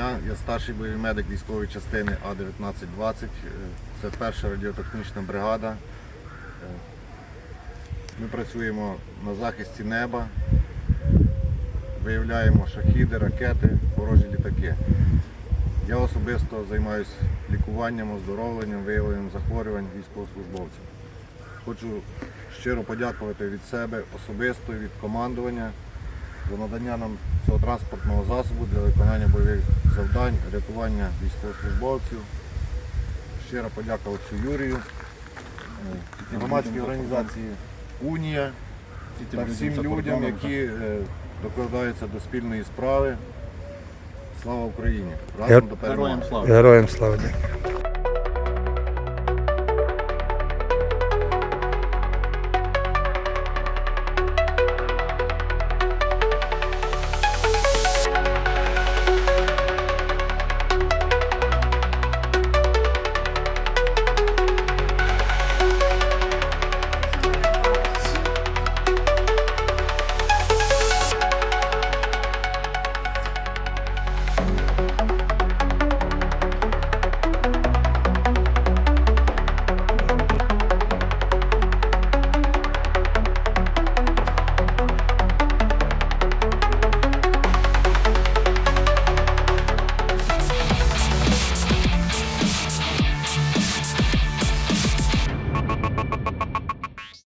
дня. Я старший бойовий медик військової частини А-1920. Е, Це перша радіотехнічна бригада. Е, Ми працюємо на захисті неба, виявляємо шахіди, ракети, ворожі літаки. Я особисто займаюся лікуванням, оздоровленням, виявленням захворювань військовослужбовців. Хочу щиро подякувати від себе особисто, від командування за надання нам цього транспортного засобу для виконання бойових завдань, рятування військовослужбовців. Щира подяка отцю Юрію, е, громадській організації Унія та всім людям, які е, докладаються до спільної справи. Слава Україні! Разом Гер- до перемоги! Героям слава! Героям слава.